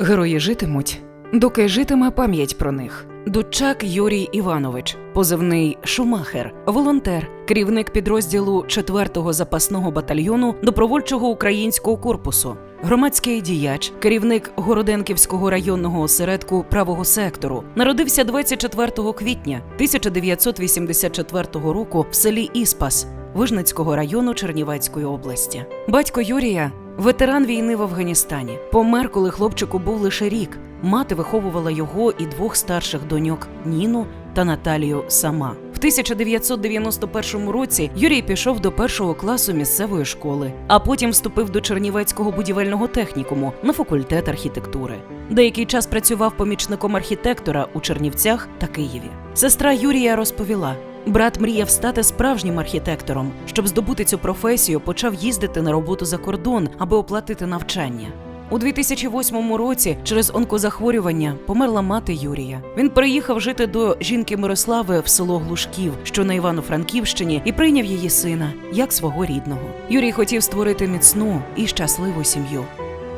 Герої житимуть, доки житиме пам'ять про них. Дудчак Юрій Іванович, позивний Шумахер, волонтер, керівник підрозділу 4-го запасного батальйону добровольчого українського корпусу, громадський діяч, керівник Городенківського районного осередку правого сектору. Народився 24 квітня 1984 року в селі Іспас Вижницького району Чернівецької області. Батько Юрія ветеран війни в Афганістані. Помер, коли хлопчику був лише рік. Мати виховувала його і двох старших доньок Ніну та Наталію сама. В 1991 році Юрій пішов до першого класу місцевої школи, а потім вступив до Чернівецького будівельного технікуму на факультет архітектури. Деякий час працював помічником архітектора у Чернівцях та Києві. Сестра Юрія розповіла. Брат мріяв стати справжнім архітектором. Щоб здобути цю професію, почав їздити на роботу за кордон, аби оплатити навчання. У 2008 році через онкозахворювання померла мати Юрія. Він переїхав жити до жінки Мирослави в село Глушків, що на Івано-Франківщині, і прийняв її сина як свого рідного. Юрій хотів створити міцну і щасливу сім'ю.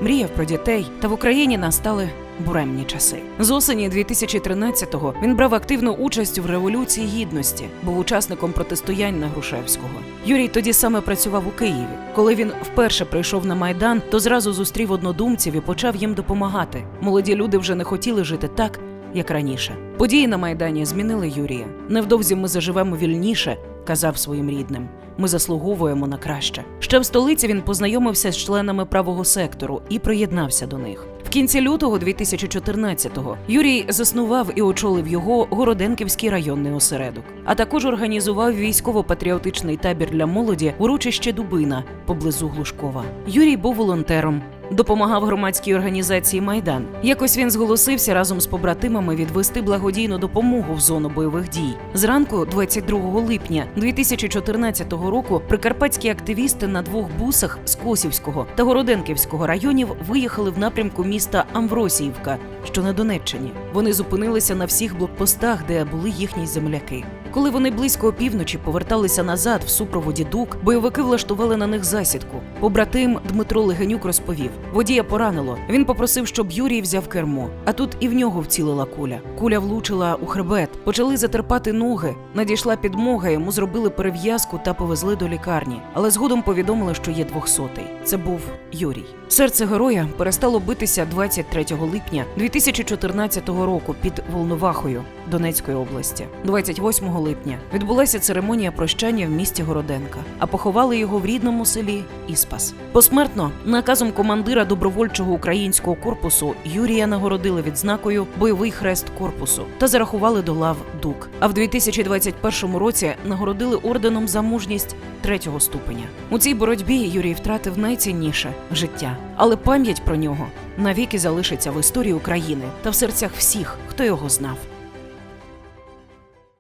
Мріяв про дітей, та в Україні настали буремні часи. З осені 2013-го він брав активну участь в революції гідності, був учасником протистоянь на Грушевського. Юрій тоді саме працював у Києві. Коли він вперше прийшов на майдан, то зразу зустрів однодумців і почав їм допомагати. Молоді люди вже не хотіли жити так, як раніше. Події на майдані змінили Юрія. Невдовзі ми заживемо вільніше, казав своїм рідним. Ми заслуговуємо на краще. Ще в столиці він познайомився з членами правого сектору і приєднався до них. Кінці лютого 2014-го Юрій заснував і очолив його Городенківський районний осередок, а також організував військово-патріотичний табір для молоді урочище Дубина поблизу Глушкова. Юрій був волонтером. Допомагав громадській організації Майдан. Якось він зголосився разом з побратимами відвести благодійну допомогу в зону бойових дій. Зранку, 22 липня 2014 року, прикарпатські активісти на двох бусах з Косівського та Городенківського районів виїхали в напрямку міста Амвросіївка, що на Донеччині. Вони зупинилися на всіх блокпостах, де були їхні земляки. Коли вони близько опівночі поверталися назад в супроводі дук, бойовики влаштували на них засідку. Побратим Дмитро Легенюк розповів: водія поранило. Він попросив, щоб Юрій взяв кермо. А тут і в нього вцілила куля. Куля влучила у хребет, почали затерпати ноги. Надійшла підмога, йому зробили перев'язку та повезли до лікарні. Але згодом повідомили, що є двохсотий. Це був Юрій. Серце героя перестало битися 23 липня 2014 року під Волновахою Донецької області. 28 липня відбулася церемонія прощання в місті Городенка, а поховали його в рідному селі Іспас. Посмертно наказом командира добровольчого українського корпусу Юрія нагородили відзнакою бойовий хрест корпусу та зарахували до лав ДУК. А в 2021 році нагородили орденом за мужність третього ступеня. У цій боротьбі Юрій втратив найцінніше життя, але пам'ять про нього навіки залишиться в історії України та в серцях всіх, хто його знав.